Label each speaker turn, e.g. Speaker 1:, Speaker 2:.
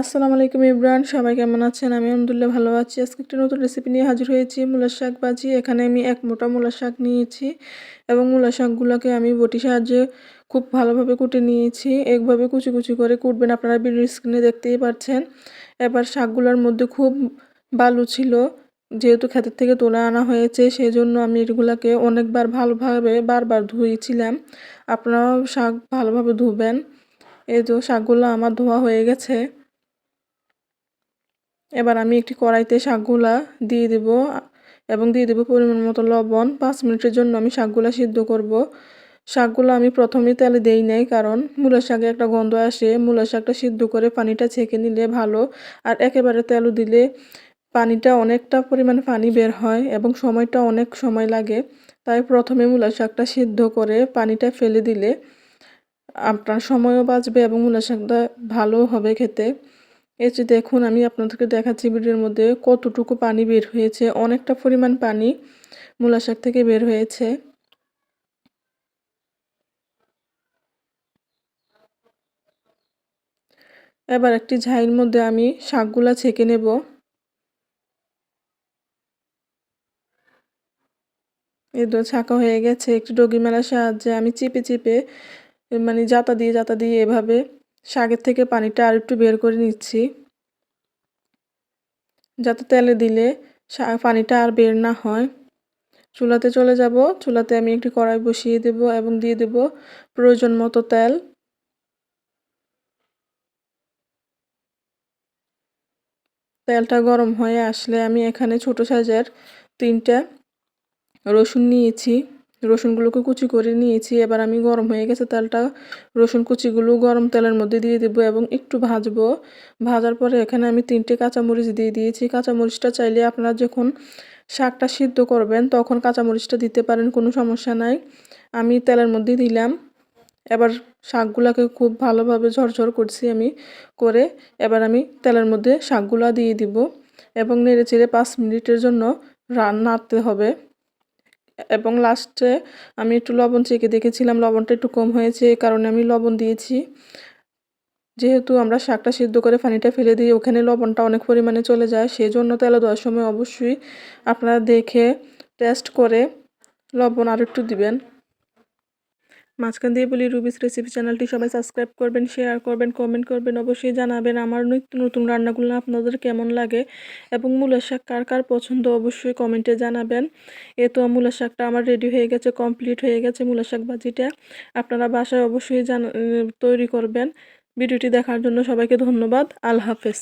Speaker 1: আসসালামু আলাইকুম ইব্রান সবাই কেমন আছেন? আমি আলহামদুলিল্লাহ ভালো আছি। আজকে একটি নতুন রেসিপি নিয়ে হাজির হয়েছি, মূলার শাক ভাজি। এখানে আমি এক মোটা মূলার শাক নিয়েছি এবং মূলার শাকগুলোকে আমি বটি সাহায্যে খুব ভালোভাবে কুটে নিয়েছি। একভাবে কুচি কুচি করে কুটবেন আপনারা ভিডিও স্ক্রিনে দেখতেই পাচ্ছেন এবার শাকগুলোর মধ্যে খুব বালু ছিল, যেহেতু ক্ষেতের থেকে তুলে আনা হয়েছে সেই জন্য আমি এগুলোকে অনেকবার ভালোভাবে বারবার ধুয়েছিলাম। আপনারাও শাক ভালোভাবে ধুবেন। এই তো শাকগুলো আমার ধোয়া হয়ে গেছে। এবার আমি একটি কড়াইতে শাকগুলা দিয়ে দেব এবং দিয়ে দেবো পরিমাণ মতো লবণ। পাঁচ মিনিটের জন্য আমি শাকগুলা সিদ্ধ করব। শাকগুলো আমি প্রথমে তেলে দেই নাই, কারণ মূলা শাকে একটা গন্ধ আসে। মূলা শাকটা সিদ্ধ করে পানিটা ছেঁকে নিলে ভালো, আর একেবারে তেলও দিলে পানিটা অনেকটা পরিমাণ পানি বের হয় এবং সময়টা অনেক সময় লাগে। তাই প্রথমে মূলা শাকটা সিদ্ধ করে পানিটা ফেলে দিলে আপনার সময়ও বাঁচবে এবং মূলা শাকটা ভালো হবে খেতে। এই যে দেখুন, আমি আপনাদেরকে দেখাচ্ছি ভিডিওর মধ্যে কতটুকু পানি বের হয়েছে, অনেকটা পরিমাণ পানি মূলা শাক থেকে বের হয়েছে। এবার একটি ঝাইয়ের মধ্যে আমি শাকগুলা ছেঁকে নেব। তো ছাঁকা হয়ে গেছে, একটু ডগি মেলার সাহায্যে আমি চিপে চিপে মানে জাতা দিয়ে জাতা দিয়ে এভাবে শাকের থেকে পানিটা আর একটু বের করে নিচ্ছি। যাতে তেলে দিলে পানিটা আর বের না হয়। চুলাতে চলে যাব। চুলাতে আমি একটি কড়াই বসিয়ে দেব এবং দিয়ে দেব প্রয়োজন মতো তেল। তেলটা গরম হয়ে আসলে আমি এখানে ছোট সাইজের তিনটা রসুন নিয়েছি। রসুনগুলোকে কুচি করে নিয়েছি। এবার আমি গরম হয়ে গেছে তেলটা। রসুন কুচিগুলো গরম তেলের মধ্যে দিয়ে দেবো এবং একটু ভাজবো। ভাজার পরে এখানে আমি তিনটে কাঁচামরিচ দিয়ে দিয়েছি। কাঁচামরিচটা চাইলে আপনারা যখন শাকটা সিদ্ধ করবেন তখন কাঁচামরিচটা দিতে পারেন, কোনো সমস্যা নাই। আমি তেলের মধ্যে দিলাম। এবার শাকগুলাকে খুব ভালোভাবে ঝরঝর করছি আমি করে। এবার আমি তেলের মধ্যে শাকগুলা দিয়ে দিব এবং নেড়ে চেড়ে পাঁচ মিনিটের জন্য রান্নাতে হবে। এবং লাস্টে আমি একটু লবণ চেকে দেখেছিলাম, লবণটা একটু কম হয়েছে, এ কারণে আমি লবণ দিয়েছি। যেহেতু আমরা শাকটা সিদ্ধ করে পানিটা ফেলে দিই, ওখানে লবণটা অনেক পরিমাণে চলে যায় সেই জন্য তেলে দেওয়ার সময় অবশ্যই আপনারা দেখে টেস্ট করে লবণ আর একটু দিবেন। মাঝখান দিয়ে বলি রুবিস রেসিপি চ্যানেলটি সবাই সাবস্ক্রাইব করবেন শেয়ার করবেন কমেন্ট করবেন, অবশ্যই জানাবেন আমার নিত্য নতুন রান্নাগুলো আপনাদের কেমন লাগে এবং মূলা শাক কার কার পছন্দ অবশ্যই কমেন্টে জানাবেন। এ তো মূলা শাকটা আমার রেডি হয়ে গেছে কমপ্লিট হয়ে গেছে মূলা শাক ভাজিটা। আপনারা বাসায় অবশ্যই জানা তৈরি করবেন। ভিডিওটি দেখার জন্য সবাইকে ধন্যবাদ। আল্লাহ হাফেজ।